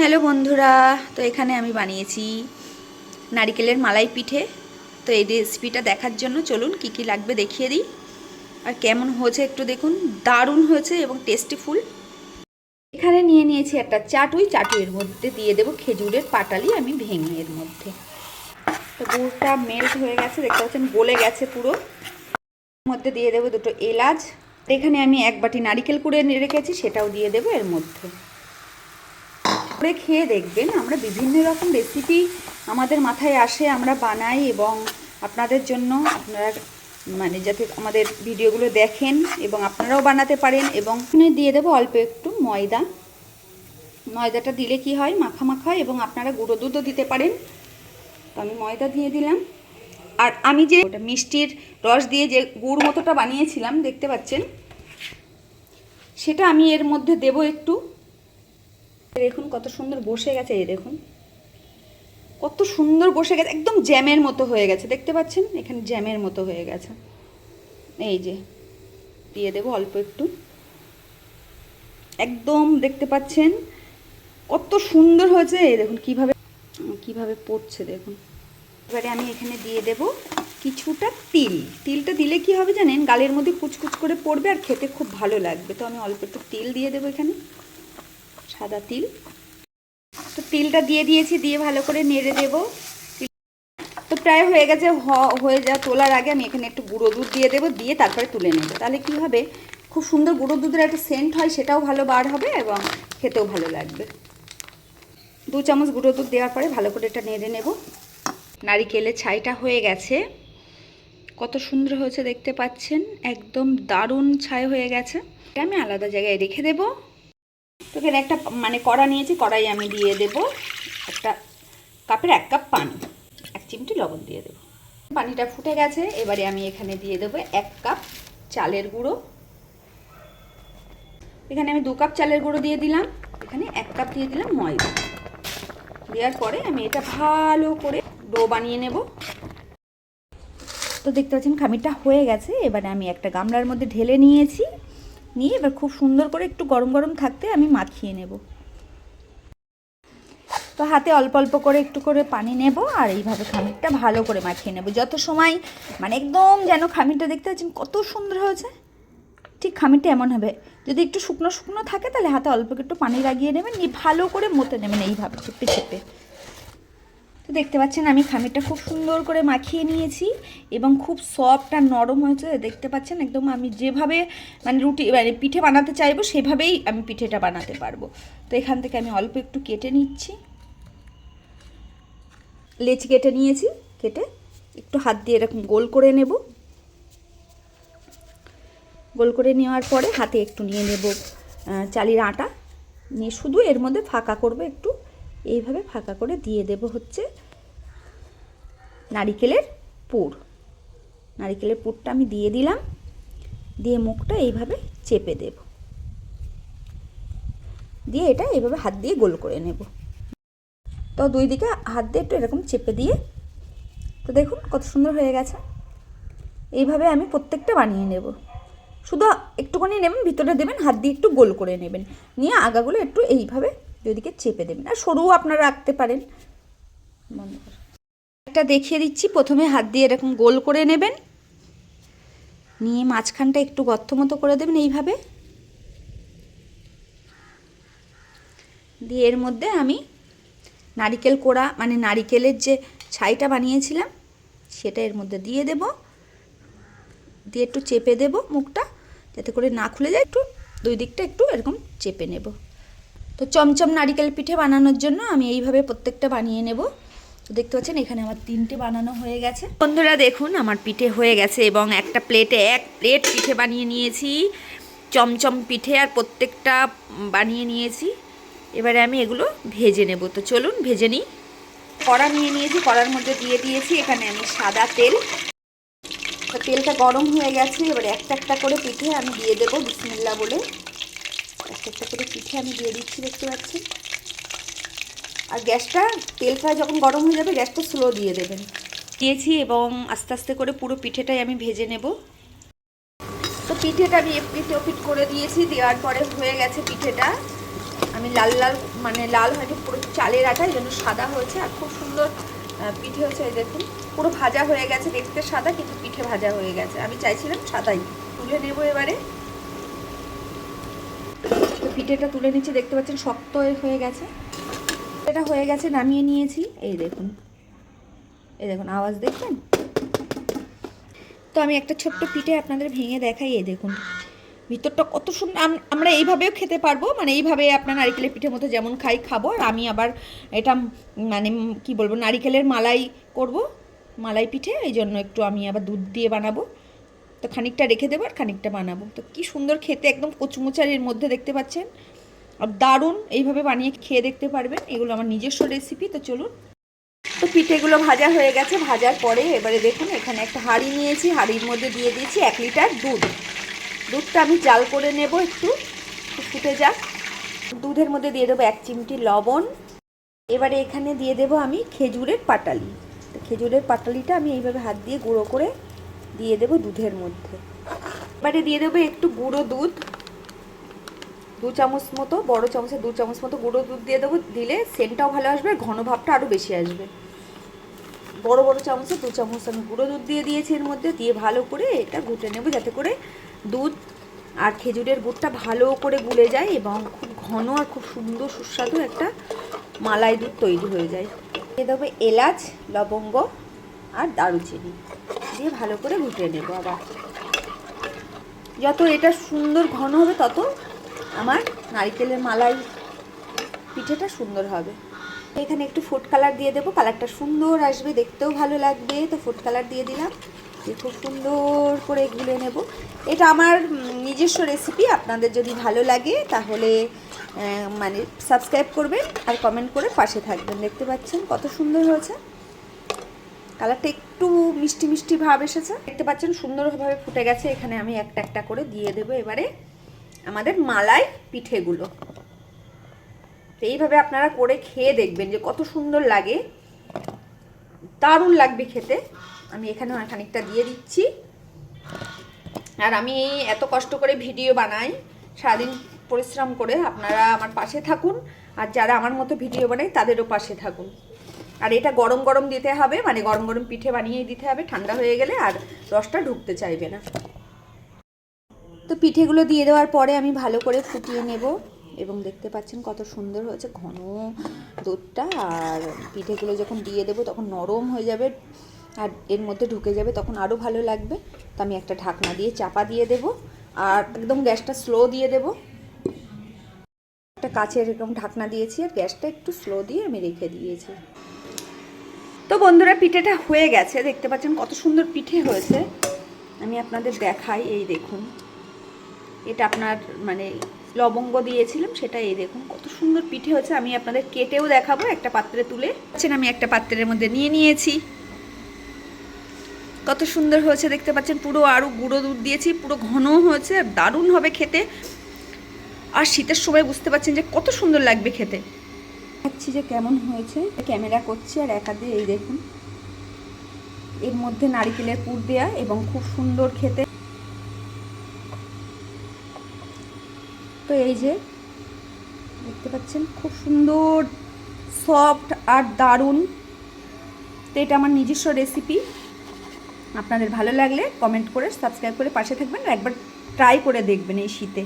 Hello বন্ধুরা, তো এখানে আমি বানিয়েছি নারিকেলের মালাই পিঠে। তো এই রেসিপিটা দেখার জন্য চলুন কি কি লাগবে দেখিয়ে দিই। আর কেমন হয়েছে একটু দেখুন, দারুণ হয়েছে এবং টেস্টিফুল এখানে নিয়ে নিয়েছি একটা চাটুই, চাটুইয়ের মধ্যে দিয়ে দেবো খেজুরের পাটালি, আমি ভেঙে এর মধ্যে। তো গুড়টা মেল্ট হয়ে গেছে, দেখতে পাচ্ছেন গলে গেছে পুরো। মধ্যে দিয়ে দেবো দুটো এলাচ। এখানে আমি এক বাটি নারিকেল কুড়ে রেখেছি, সেটাও দিয়ে দেবো এর মধ্যে। করে খেয়ে দেখবেন, আমরা বিভিন্ন রকম রেসিপি আমাদের মাথায় আসে, আমরা বানাই এবং আপনাদের জন্য আপনারা মানে যাতে আমাদের ভিডিওগুলো দেখেন এবং আপনারাও বানাতে পারেন এবং এখানে দিয়ে দেবো অল্প একটু ময়দা। ময়দাটা দিলে কি হয়? মাখা মাখা হয় এবং আপনারা গুঁড়ো দুধও দিতে পারেন। তো আমি ময়দা দিয়ে দিলাম। আর আমি যে ওটা মিষ্টির রস দিয়ে যে গুড় মতোটা বানিয়েছিলাম, দেখতে পাচ্ছেন? সেটা আমি এর মধ্যে দেব একটু। দেখুন কত সুন্দর বসে গেছে এই দেখুন। কত সুন্দর বসে গেছে, একদম জ্যামের মতো হয়ে গেছে। দেখতে পাচ্ছেন? এখানে জ্যামের মতো হয়ে গেছে। এই যে, দিয়ে দেবো অল্প একটু। একদম দেখতে পাচ্ছেন? কত সুন্দর হয়েছে। এই দেখুন, কীভাবে কীভাবে পড়ছে দেখুন। এবারে আমি এখানে দিয়ে দেব কিছুটা তিল। তিলটা দিলে কি হবে জানেন? গালের মধ্যে কুচকুচ করে পড়বে আর খেতে খুব ভালো লাগবে। তো আমি অল্প একটু তিল দিয়ে দেবো এখানে। সাদা তিল। তো তিলটা দিয়ে দিয়েছি, দিয়ে ভালো করে নেড়ে দেব। তো প্রায় হয়ে গেছে হয়ে যা তোলার আগে আমি এখানে একটু গুঁড়ো দুধ দিয়ে দেবো, দিয়ে তারপরে তুলে নেব। তাহলে কি হবে? খুব সুন্দর গুঁড়ো দুধের একটা সেন্ট হয়, সেটাও ভালো বার হবে এবং খেতেও ভালো লাগবে। দু চামচ গুঁড়ো দুধ দেওয়ার পরে ভালো করে এটা নেড়ে নেব। নারিকেলের ছাইটা হয়ে গেছে। কত সুন্দর হয়েছে দেখতে পাচ্ছেন? একদম দারুণ ছাই হয়ে গেছে। এটা আমি আলাদা জায়গায় রেখে দেবো। তো এখানে একটা মানে কড়া নিয়েছি, কড়াই আমি দিয়ে দেব একটা কাপের এক কাপ পানি, এক চিমটি লবণ দিয়ে দেব। পানিটা ফুটে গেছে, এবারে আমি এখানে দিয়ে দেবো এক কাপ চালের গুঁড়ো। এখানে আমি দু কাপ চালের গুঁড়ো দিয়ে দিলাম, এখানে এক কাপ দিয়ে দিলাম ময়দা। দেওয়ার পরে আমি এটা ভালো করে ডো বানিয়ে নেব। তো দেখতে পাচ্ছেন খামিরটা হয়ে গেছে, এবারে আমি একটা গামলার মধ্যে ঢেলে নিয়েছি। নিয়ে এবার খুব সুন্দর করে একটু গরম গরম থাকতে আমি মাখিয়ে নেব। তো হাতে অল্প অল্প করে একটু করে পানি নেব আর এইভাবে খামিরটা ভালো করে মাখিয়ে নেব। যত সময় মানে একদম যেন খামিরটা দেখতে পাচ্ছেন কত সুন্দর হয়েছে। ঠিক খামিরটা এমন হবে, যদি একটু শুকনো শুকনো থাকে তাহলে হাতে অল্প একটু পানি লাগিয়ে নেবেন, নিয়ে ভালো করে মতে নেবেন এইভাবে, চেপে চেপে। তো দেখতে পাচ্ছেন, আমি খামিরটা খুব সুন্দর করে মাখিয়ে নিয়েছি এবং খুব সফট আর নরম হয়েছে। দেখতে পাচ্ছেন, একদম আমি যেভাবে মানে রুটি মানে পিঠে বানাতে চাইব, সেভাবেই আমি পিঠেটা বানাতে পারব। তো এখান থেকে আমি অল্প একটু কেটে নিচ্ছি। লেচি কেটে নিয়েছি, কেটে একটু হাত দিয়ে এরকম গোল করে নেব। গোল করে নেওয়ার পরে হাতে একটু নিয়ে নেব চালির আটা। নিয়ে শুধু এর মধ্যে ফাঁকা করব একটু। এইভাবে ফাঁকা করে দিয়ে দেব হচ্ছে নারিকেলের পুর। নারিকেলের পুরটা আমি দিয়ে দিলাম, দিয়ে মুখটা এইভাবে চেপে দেব। দিয়ে এটা এইভাবে হাত দিয়ে গোল করে নেব। তো দুই দিকে হাত দিয়ে একটু এরকম চেপে দিয়ে, তো দেখুন কত সুন্দর হয়ে গেছে। এইভাবে আমি প্রত্যেকটা বানিয়ে নেব। শুধু একটুখানি নেবেন, ভিতরে দেবেন, হাত দিয়ে একটু গোল করে নেবেন। নিয়ে আগাগুলো একটু এইভাবে দুদিকে চেপে দেবেন। আর সরুও আপনারা রাখতে পারেন। একটা দেখিয়ে দিচ্ছি। প্রথমে হাত দিয়ে এরকম গোল করে নেবেন। নিয়ে মাঝখানটা একটু গর্ত মতো করে দেবেন এইভাবে। দিয়ে এর মধ্যে আমি নারিকেল কোড়া মানে নারিকেলের যে ছাইটা বানিয়েছিলাম, সেটা এর মধ্যে দিয়ে দেব। দিয়ে একটু চেপে দেব মুখটা, যাতে করে না খুলে যায়। একটু দুই দিকটা একটু এরকম চেপে নেব। তো চমচম নারিকেল পিঠে বানানোর জন্য আমি এইভাবে প্রত্যেকটা বানিয়ে নেব। তো দেখতে পাচ্ছেন, এখানে আমার তিনটে বানানো হয়ে গেছে। বন্ধুরা, দেখুন, আমার পিঠে হয়ে গেছে এবং একটা প্লেটে এক প্লেট পিঠে বানিয়ে নিয়েছি। চমচম পিঠে আর প্রত্যেকটা বানিয়ে নিয়েছি। এবারে আমি এগুলো ভেজে নেব। তো চলুন, ভেজে নিই। কড়া নিয়ে নিয়েছি, কড়ার মধ্যে দিয়ে দিয়েছি এখানে আমি সাদা তেল। তেলটা গরম হয়ে গেছে, এবারে একটা একটা করে পিঠে আমি দিয়ে দেবো বিসমিল্লা বলে। একটা একটা করে পিঠে আমি দিয়ে দিচ্ছি, দেখতে পাচ্ছি আর গ্যাসটা তেলটা যখন গরম হয়ে যাবে, গ্যাসটা স্লো দিয়ে দেবেন। দিয়েছি এবং আস্তে আস্তে করে পুরো পিঠেটাই আমি ভেজে নেব। তো পিঠেটা আমি এপিট ওপিট করে দিয়েছি, দেওয়ার পরে হয়ে গেছে পিঠেটা। আমি লাল লাল মানে লাল হয়নি পুরো চালের আটা, এই জন্য সাদা হয়েছে। আর খুব সুন্দর পিঠে হয়েছে, এই দেখুন। পুরো ভাজা হয়ে গেছে, দেখতে সাদা, কিন্তু পিঠে ভাজা হয়ে গেছে। আমি চাইছিলাম সাদাই। তুলে নেব এবারে। তো পিঠেটা তুলে নিচ্ছে, দেখতে পাচ্ছেন শক্ত হয়ে গেছে। এটা হয়ে গেছে, নামিয়ে নিয়েছি। এই দেখুন এই দেখুন, আওয়াজ দেখবেন তো আমি একটা ছোট্ট পিঠে আপনাদের ভেঙে দেখাই, এই দেখুন। ভিতরটা কত সুন্দর আমরা এইভাবেও খেতে পারব মানে এইভাবে আপনার নারিকেলের পিঠের মতো যেমন খাই, খাব, আর আমি আবার এটা মানে কি বলব, নারিকেলের মালাই করব, মালাই পিঠে, এই জন্য একটু আমি আবার দুধ দিয়ে বানাবো। তো খানিকটা রেখে দেবো আর খানিকটা বানাবো। তো কি সুন্দর খেতে, একদম কচুমোচারের মধ্যে দেখতে পাচ্ছেন। আর দারুণ এইভাবে বানিয়ে খেয়ে দেখতে পারবেন। এগুলো আমার নিজস্ব রেসিপি তো চলুন। তো পিঠেগুলো ভাজা হয়ে গেছে। ভাজার পরে এবারে দেখুন, এখানে একটা হাঁড়ি নিয়েছি। হাঁড়ির মধ্যে দিয়ে দিয়েছি এক লিটার দুধ। দুধটা আমি জাল করে নেব একটু ফুটে যাক। দুধের মধ্যে দিয়ে দেবো এক চিমটি লবণ। এবারে এখানে দিয়ে দেবো আমি খেজুরের পাটালি। তো খেজুরের পাটালিটা আমি এইভাবে হাত দিয়ে গুঁড়ো করে দিয়ে দেবো দুধের মধ্যে। এবারে দিয়ে দেবো একটু গুঁড়ো দুধ। দু চামচ মতো, বড় চামচে দু চামচ মতো গুঁড়ো দুধ দিয়ে দেবো। দিলে সেন্টটাও ভালো আসবে, ঘন ভাবটা আরও বেশি আসবে। বড় বড় চামচে দু চামচ আমি গুঁড়ো দুধ দিয়ে দিয়েছি এর মধ্যে। দিয়ে ভালো করে এটা ঘুটে নেব যাতে করে দুধ আর খেজুরের গুড়টা ভালো করে গুলে যায় এবং খুব ঘন আর খুব সুন্দর সুস্বাদু একটা মালাই দুধ তৈরি হয়ে যায়। দিয়ে দেবো এলাচ, লবঙ্গ আর দারুচিনি। দিয়ে ভালো করে ঘুটে নেব আবার। যত এটা সুন্দর ঘন হবে, তত আমার নারকেলের মালাই পিঠেটা সুন্দর হবে। এখানে একটু ফুড কালার দিয়ে দেবো কালারটা সুন্দর আসবে, দেখতেও ভালো লাগবে। তো ফুড কালার দিয়ে দিলাম খুব সুন্দর করে গুলে নেব। এটা আমার নিজস্ব রেসিপি আপনাদের যদি ভালো লাগে, তাহলে মানে সাবস্ক্রাইব করবেন আর কমেন্ট করে পাশে থাকবেন। দেখতে পাচ্ছেন কত সুন্দর হয়েছে। কালারটা একটু মিষ্টি মিষ্টি ভাব এসেছে। দেখতে পাচ্ছেন সুন্দরভাবে ফুটে গেছে। এখানে আমি একটা একটা করে দিয়ে দেবো এবারে আমাদের মালাই পিঠেগুলো। তো এইভাবে আপনারা করে খেয়ে দেখবেন যে কত সুন্দর লাগে। দারুণ লাগবে খেতে। আমি এখানে খানিকটা দিয়ে দিচ্ছি। আর আমি এত কষ্ট করে ভিডিও বানাই, সারাদিন পরিশ্রম করে আপনারা আমার পাশে থাকুন। আর যারা আমার মতো ভিডিও বানায়, তাদেরও পাশে থাকুন। আর এটা গরম গরম দিতে হবে মানে গরম গরম পিঠে বানিয়ে দিতে হবে, ঠান্ডা হয়ে গেলে আর রসটা ঢুকতে চাইবে না। তো পিঠেগুলো দিয়ে দেওয়ার পরে আমি ভালো করে ফুটিয়ে নেব এবং দেখতে পাচ্ছেন কত সুন্দর হয়েছে ঘন দুধটা, আর পিঠেগুলো যখন দিয়ে দেবো তখন নরম হয়ে যাবে আর এর মধ্যে ঢুকে যাবে তখন আরও ভালো লাগবে। তো আমি একটা ঢাকনা দিয়ে চাপা দিয়ে দেব আর একদম গ্যাসটা স্লো দিয়ে দেব। একটা কাছের এরকম ঢাকনা দিয়েছি আর গ্যাসটা একটু স্লো দিয়ে আমি রেখে দিয়েছি। তো বন্ধুরা, পিঠেটা হয়ে গেছে। দেখতে পাচ্ছেন কত সুন্দর পিঠে হয়েছে। আমি আপনাদের দেখাই, এই দেখুন। এটা আপনার মানে লবঙ্গ দিয়েছিলাম, সেটা এই দেখুন, কত সুন্দর পিঠে হয়েছে। আমি আপনাদের কেটেও দেখাবো, একটা পাত্রে তুলে। আছেন আমি একটা পাত্রের মধ্যে নিয়ে নিয়েছি। কত সুন্দর হয়েছে, দেখতে পাচ্ছেন, পুরো আরও গুঁড়ো দুধ দিয়েছি, পুরো ঘন হয়েছে দারুণ হবে খেতে। আর শীতের সময় বুঝতে পারছেন যে কত সুন্দর লাগবে খেতে। দেখাচ্ছি যে কেমন হয়েছে। ক্যামেরা করছি আর একা দিয়ে এই দেখুন। এর মধ্যে নারিকেলের পুর দেয়া এবং খুব সুন্দর খেতে। তো এই যে, দেখতে পাচ্ছেন? খুব সুন্দর, সফট আর দারুণ। তো এটা আমার নিজস্ব রেসিপি আপনাদের ভালো লাগলে কমেন্ট করে সাবস্ক্রাইব করে পাশে থাকবেন একবার ট্রাই করে দেখবেন এই শীতে।